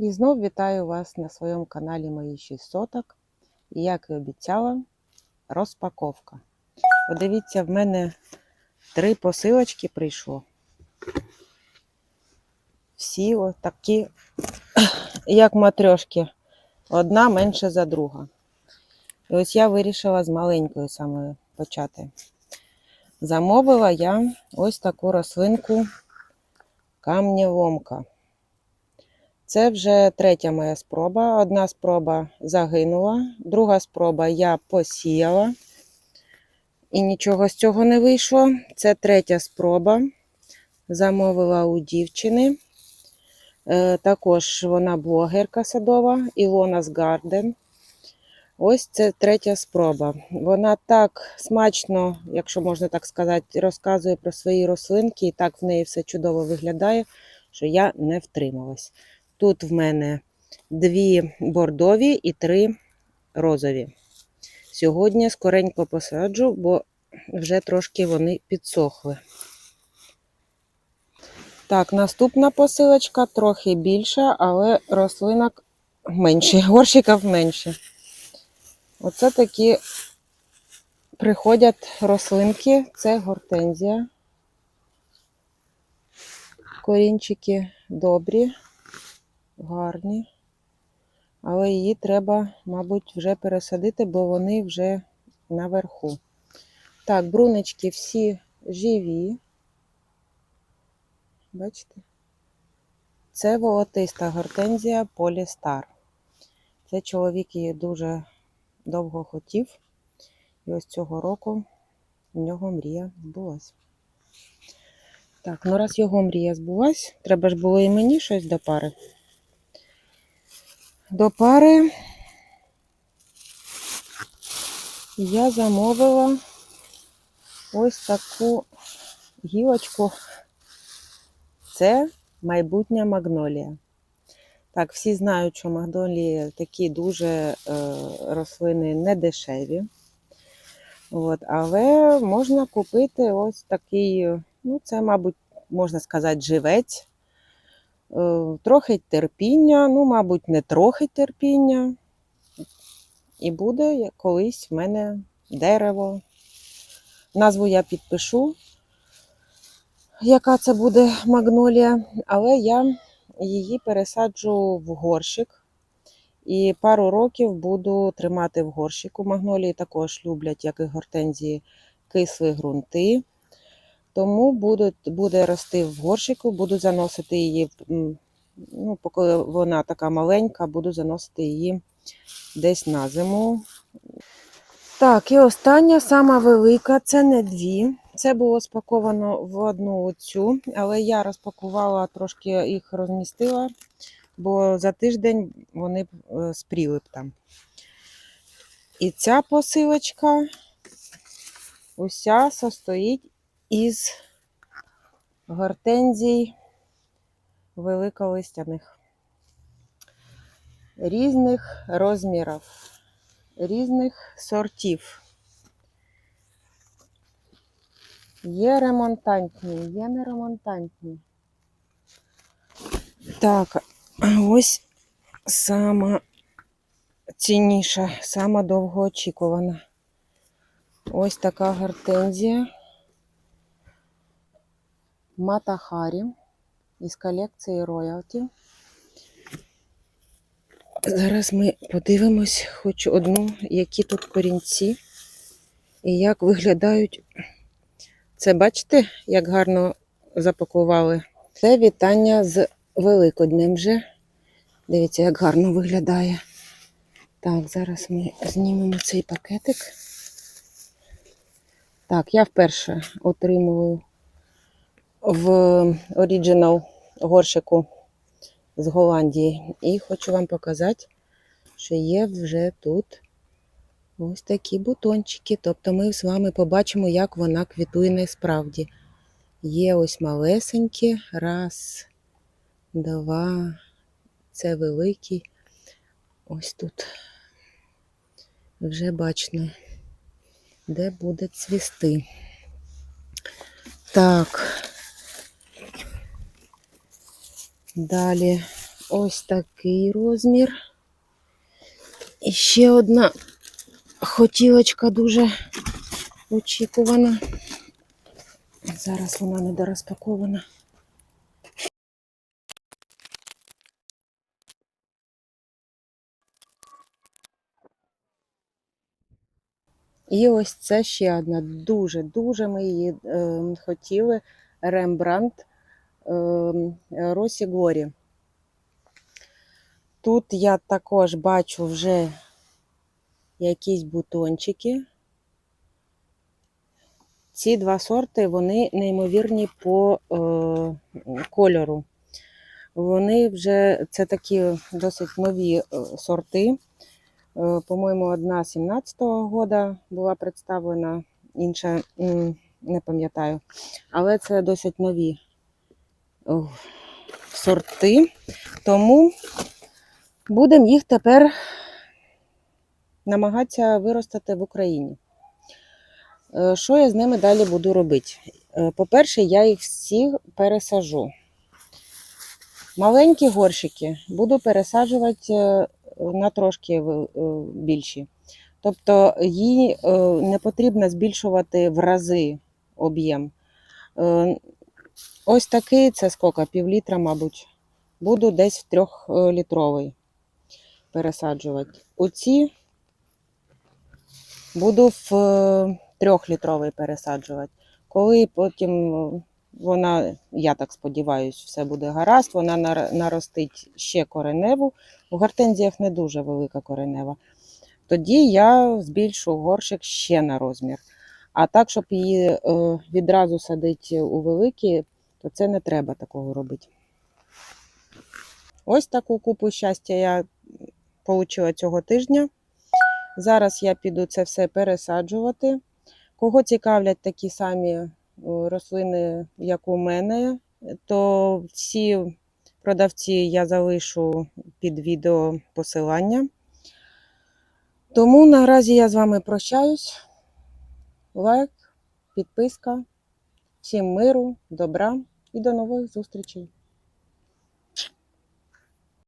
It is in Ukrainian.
І знов вітаю вас на своєму каналі Мої 6 соток. І як і обіцяла, розпаковка. Подивіться, в мене три посилочки прийшло. Всі такі, як матрьошки, одна менше за друга. І ось я вирішила з маленької саме почати. Замовила я ось таку рослинку камнєвомка. Це вже третя моя спроба. Одна спроба загинула, друга спроба я посіяла, і нічого з цього не вийшло. Це третя спроба. Замовила у дівчини. Е, Також вона блогерка садова, Ілона з Гарден. Ось це третя спроба. Вона так смачно, якщо можна так сказати, розказує про свої рослинки, і так в неї все чудово виглядає, що я не втрималась. Тут в мене дві бордові і три розові. Сьогодні скоренько посаджу, бо вже трошки вони підсохли. Так, наступна посилочка трохи більша, але рослинок менше, горщиків менше. Оце такі приходять рослинки, це гортензія. Корінчики добрі, гарні, але її треба, мабуть, вже пересадити, бо вони вже наверху. Так, брунечки всі живі. Бачите? Це волотиста гортензія Полістар. Це чоловік її дуже довго хотів. І ось цього року в нього мрія збулась. Так, ну раз його мрія збулась, треба ж було і мені щось до пари. До пари я замовила ось таку гілочку. Це майбутня магнолія. Так, всі знають, що магнолії такі дуже е, рослини недешеві. От, але можна купити ось такий, ну, це, мабуть, можна сказати, живець. Е, трохи терпіння, ну, мабуть, не трохи терпіння. І буде колись в мене дерево. Назву я підпишу, яка це буде магнолія, але я її пересаджу в горщик. І пару років буду тримати в горщику. Магнолії також люблять, як і гортензії, кислі ґрунти. Тому буде, буде рости в горщику, буду заносити її, ну, поки вона така маленька, буду заносити її десь на зиму. Так, і остання, сама велика, це не дві. Це було спаковано в одну оцю, але я розпакувала, трошки їх розмістила, бо за тиждень вони б е, спріли б там. І ця посилочка уся состоїть із гортензій великолистяних різних розмірів, різних сортів. Є ремонтантні, є неремонтантні. Так, ось сама цінніша, сама довгоочікувана. Ось така гортензія. Матахарі із колекції роялті. Зараз ми подивимось хоч одну, які тут корінці і як виглядають. Це бачите, як гарно запакували. Це вітання з Великоднем вже. Дивіться, як гарно виглядає. Так, зараз ми знімемо цей пакетик. Так, я вперше отримую в оригінал горшику з Голландії. І хочу вам показати, що є вже тут ось такі бутончики. Тобто ми з вами побачимо, як вона квітує насправді. Є ось малесенькі. Раз, два. Це великий. Ось тут вже бачно, де буде цвісти. Так. Далі ось такий розмір. І ще одна хотілочка дуже очікувана. Зараз вона недорозпакована. І ось це ще одна дуже-дуже ми її е, хотіли. Рембрандт Росі Горі. Тут я також бачу вже якісь бутончики. Ці два сорти вони неймовірні по е, кольору. Вони вже це такі досить нові е, сорти. Е, По-моєму, одна 17-го года була представлена, інша не пам'ятаю. Але це досить нові сорти. Тому будемо їх тепер намагатися виростити в Україні. Е, Що я з ними далі буду робити? Е, По-перше, я їх всі пересажу. Маленькі горщики буду пересаджувати е, на трошки більші. Тобто їй не потрібно збільшувати в рази об'єм. Е, Ось такий, це скільки? Пів літра, мабуть. Буду десь в трьохлітровий пересаджувати. Оці буду в е, трьохлітровий пересаджувати. Коли потім е, вона, я так сподіваюся, все буде гаразд, вона наростить ще кореневу. У гортензіях не дуже велика коренева. Тоді я збільшу горщик ще на розмір. А так, щоб її е, відразу садити у великі, то це не треба такого робити. Ось таку купу щастя я отримала цього тижня. Зараз я піду це все пересаджувати. Кого цікавлять такі самі е, рослини, як у мене, то всі продавці я залишу під відео посилання. Тому наразі я з вами прощаюсь. Лайк, підписка. Всім миру, добра і до нових зустрічей!